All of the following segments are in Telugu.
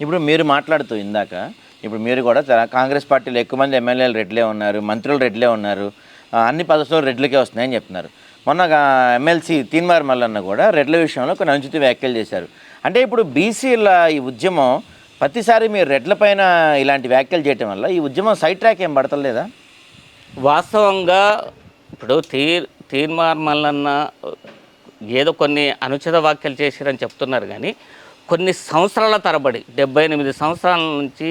ఇప్పుడు మీరు మాట్లాడుతూ ఇందాక ఇప్పుడు మీరు కూడా చాలా కాంగ్రెస్ పార్టీలో ఎక్కువ మంది ఎమ్మెల్యేలు రెడ్లే ఉన్నారు మంత్రులు రెడ్లే ఉన్నారు అన్ని పదవులు రెడ్లకే వస్తున్నాయని చెప్తున్నారు. మొన్న ఎమ్మెల్సీ తీన్మార్ మల్లన్న కూడా రెడ్ల విషయంలో కొన్ని అనుచిత వ్యాఖ్యలు చేశారు. అంటే ఇప్పుడు బీసీల ఈ ఉద్యమం ప్రతిసారి మీరు రెడ్ల పైన ఇలాంటి వ్యాఖ్యలు చేయటం వల్ల ఈ ఉద్యమం సైడ్ ట్రాక్ ఏం పడతలేదా? వాస్తవంగా ఇప్పుడు తీర్ తీర్మార్ మల్లన్న ఏదో కొన్ని అనుచిత వ్యాఖ్యలు చేశారని చెప్తున్నారు కానీ కొన్ని సంవత్సరాల తరబడి డెబ్బై ఎనిమిది సంవత్సరాల నుంచి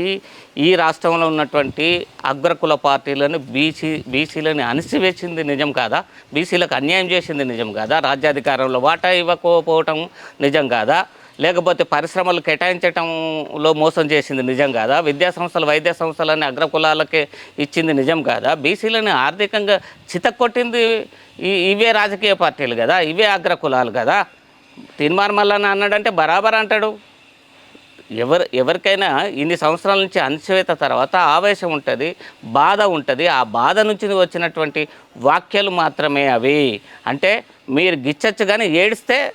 ఈ రాష్ట్రంలో ఉన్నటువంటి అగ్రకుల పార్టీలను బీసీ బీసీలని అణిసివేసింది నిజం కాదా? బీసీలకు అన్యాయం చేసింది నిజం కాదా? రాజ్యాధికారంలో వాటా ఇవ్వకపోవటం నిజం కాదా? లేకపోతే పరిశ్రమలు కేటాయించటంలో మోసం చేసింది నిజం కాదా? విద్యా సంస్థలు వైద్య సంస్థలని అగ్రకులాలకే ఇచ్చింది నిజం కాదా? బీసీలని ఆర్థికంగా చితక్కొట్టింది ఈ ఇవే రాజకీయ పార్టీలు కదా? ఇవే అగ్రకులాలు కదా? తీర్మార్ మల్లన్న అన్నాడంటే బరాబర్ అంటాడు. ఎవరు ఎవరికైనా ఇన్ని సంవత్సరాల నుంచి అణచివేత తర్వాత ఆవేశం ఉంటుంది బాధ ఉంటుంది. ఆ బాధ నుంచి వచ్చినటువంటి వాక్యాలు మాత్రమే అవి. అంటే మీరు గిచ్చచ్చు కానీ ఏడిస్తే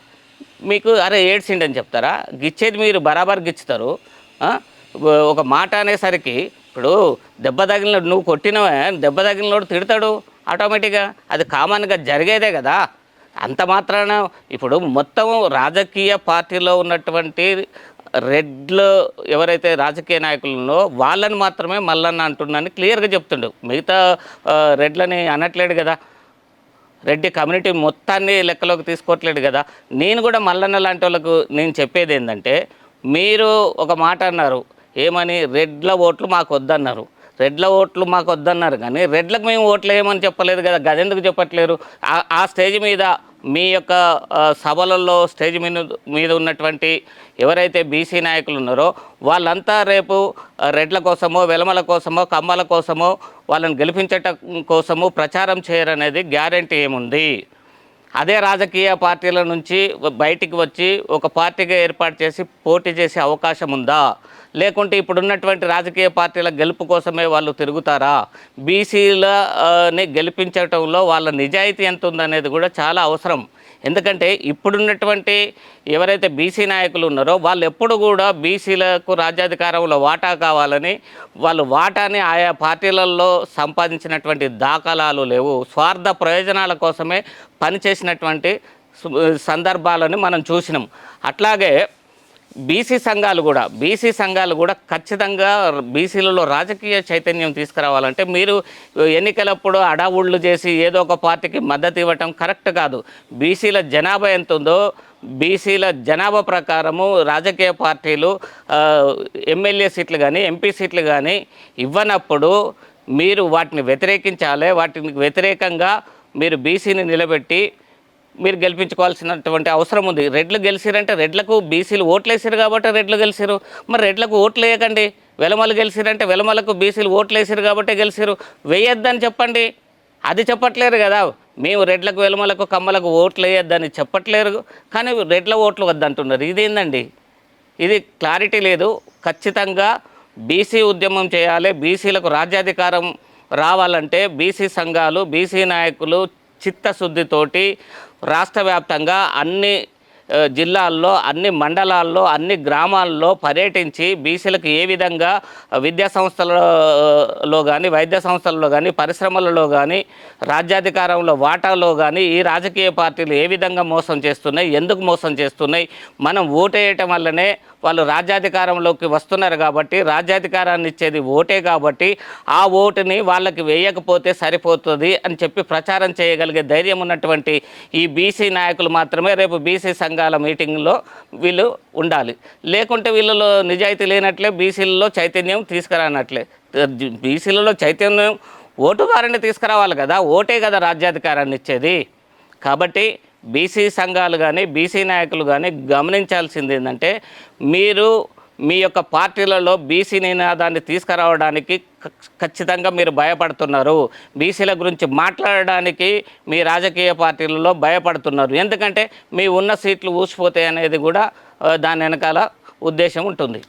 మీకు అరే ఏడ్చిండి అని చెప్తారా? గిచ్చేది మీరు బరాబర్ గిచ్చుతారు. ఒక మాట అనేసరికి ఇప్పుడు దెబ్బ తగిలిన నువ్వు కొట్టినవే దెబ్బ తగిలినోడు తిడతాడు ఆటోమేటిక్గా. అది కామన్గా జరిగేదే కదా. అంత మాత్రాన ఇప్పుడు మొత్తం రాజకీయ పార్టీలో ఉన్నటువంటి రెడ్లు ఎవరైతే రాజకీయ నాయకులున్నో వాళ్ళని మాత్రమే మల్లన్న అంటున్నాను క్లియర్గా చెప్తుండు. మిగతా రెడ్లని అనట్లేడు కదా. రెడ్డి కమ్యూనిటీ మొత్తాన్ని లెక్కలోకి తీసుకోవట్లేదు కదా. నేను కూడా మల్లన్న లాంటి వాళ్ళకు నేను చెప్పేది ఏంటంటే మీరు ఒక మాట అన్నారు ఏమని? రెడ్ల ఓట్లు మాకు వద్దన్నారు. రెడ్ల ఓట్లు మాకు వద్దన్నారు కానీ రెడ్లకు మేము ఓట్లు వేయమని చెప్పలేదు కదా గదెందుకు చెప్పట్లేరు? ఆ- స్టేజ్ మీద మీ యొక్క సభలలో స్టేజ్ మీద మీద ఉన్నటువంటి ఎవరైతే బీసీ నాయకులు ఉన్నారో వాళ్ళంతా రేపు రెడ్ల కోసమో వెలమల కోసమో కమ్మల కోసమో వాళ్ళని గెలిపించటం కోసము ప్రచారం చేయరనేది గ్యారంటీ ఏముంది? అదే రాజకీయ పార్టీల నుంచి బయటికి వచ్చి ఒక పార్టీగా ఏర్పాటు చేసి పోటీ చేసే అవకాశం ఉందా? లేకుంటే ఇప్పుడున్నటువంటి రాజకీయ పార్టీల గెలుపు కోసమే వాళ్ళు తిరుగుతారా? బీసీలని గెలిపించటంలో వాళ్ళ నిజాయితీ ఎంత ఉందనేది కూడా చాలా అవసరం. ఎందుకంటే ఇప్పుడున్నటువంటి ఎవరైతే బీసీ నాయకులు ఉన్నారో వాళ్ళు ఎప్పుడు కూడా బీసీలకు రాజ్యాధికారంలో వాటా కావాలని వాళ్ళు వాటాని ఆయా పార్టీలలో సంపాదించినటువంటి దాఖలాలు లేవు. స్వార్థ ప్రయోజనాల కోసమే పనిచేసినటువంటి సందర్భాలని సందర్భాలను మనం చూసినాం. అట్లాగే బీసీ సంఘాలు కూడా బీసీ సంఘాలు కూడా ఖచ్చితంగా బీసీలలో రాజకీయ చైతన్యం తీసుకురావాలంటే మీరు ఎన్నికలప్పుడు అడావుళ్ళు చేసి ఏదో ఒక పార్టీకి మద్దతు ఇవ్వటం కరెక్ట్ కాదు. బీసీల జనాభా ఎంత ఉందో బీసీల జనాభా ప్రకారము రాజకీయ పార్టీలు ఎమ్మెల్యే సీట్లు కానీ ఎంపీ సీట్లు కానీ ఇవ్వనప్పుడు మీరు వాటిని వ్యతిరేకించాలి వాటికి వ్యతిరేకంగా మీరు బీసీని నిలబెట్టి మీరు గెలిపించుకోవాల్సినటువంటి అవసరం ఉంది. రెడ్లు గెలిచిరంటే రెడ్లకు బీసీలు ఓట్లు వేసారు కాబట్టి రెడ్లు గెలిచారు మరి రెడ్లకు ఓట్లు వేయకండి వెలమలు గెలిచిరంటే వెలమలకు బీసీలు ఓట్లు వేసారు కాబట్టి గెలిచారు వేయొద్దని చెప్పండి. అది చెప్పట్లేరు కదా. మేము రెడ్లకు వెలమలకు కమ్మలకు ఓట్లు వేయొద్దని చెప్పట్లేరు. కానీ రెడ్ల ఓట్లు వద్దంటున్నారు. ఇదేందండి? ఇది క్లారిటీ లేదు. ఖచ్చితంగా బీసీ ఉద్యమం చేయాలి. బీసీలకు రాజ్యాధికారం రావాలంటే బీసీ సంఘాలు బీసీ నాయకులు చిత్తశుద్ధితోటి రాష్ట్ర వ్యాప్తంగా అన్ని జిల్లాల్లో అన్ని మండలాల్లో అన్ని గ్రామాల్లో పర్యటించి బీసీలకు ఏ విధంగా విద్యా సంస్థలలో కానీ వైద్య సంస్థలలో కానీ పరిశ్రమలలో కానీ రాజ్యాధికారంలో వాటాలో కానీ ఈ రాజకీయ పార్టీలు ఏ విధంగా మోసం చేస్తున్నాయి ఎందుకు మోసం చేస్తున్నాయి మనం ఓటేయటం వల్లనే వాళ్ళు రాజ్యాధికారంలోకి వస్తున్నారు కాబట్టి రాజ్యాధికారాన్ని ఇచ్చేది ఓటే కాబట్టి ఆ ఓటుని వాళ్ళకి వేయకపోతే సరిపోతుంది అని చెప్పి ప్రచారం చేయగలిగే ధైర్యం ఉన్నటువంటి ఈ బీసీ నాయకులు మాత్రమే రేపు బీసీ సంఘాల మీటింగ్లో వీళ్ళు ఉండాలి. లేకుంటే వీళ్ళలో నిజాయితీ లేనట్లే బీసీలలో చైతన్యం తీసుకురానట్లే. బీసీలలో చైతన్యం ఓటు ద్వారానే తీసుకురావాలి కదా ఓటే కదా రాజ్యాధికారాన్ని ఇచ్చేది. కాబట్టి బీసీ సంఘాలు కానీ బీసీ నాయకులు కానీ గమనించాల్సింది ఏంటంటే మీరు మీ యొక్క పార్టీలలో బీసీ నినాదాన్ని తీసుకురావడానికి ఖచ్చితంగా మీరు భయపడుతున్నారు. బీసీల గురించి మాట్లాడడానికి మీ రాజకీయ పార్టీలలో భయపడుతున్నారు. ఎందుకంటే మీ ఉన్న సీట్లు ఊసిపోతాయి అనేది కూడా దాని వెనకాల ఉద్దేశం ఉంటుంది.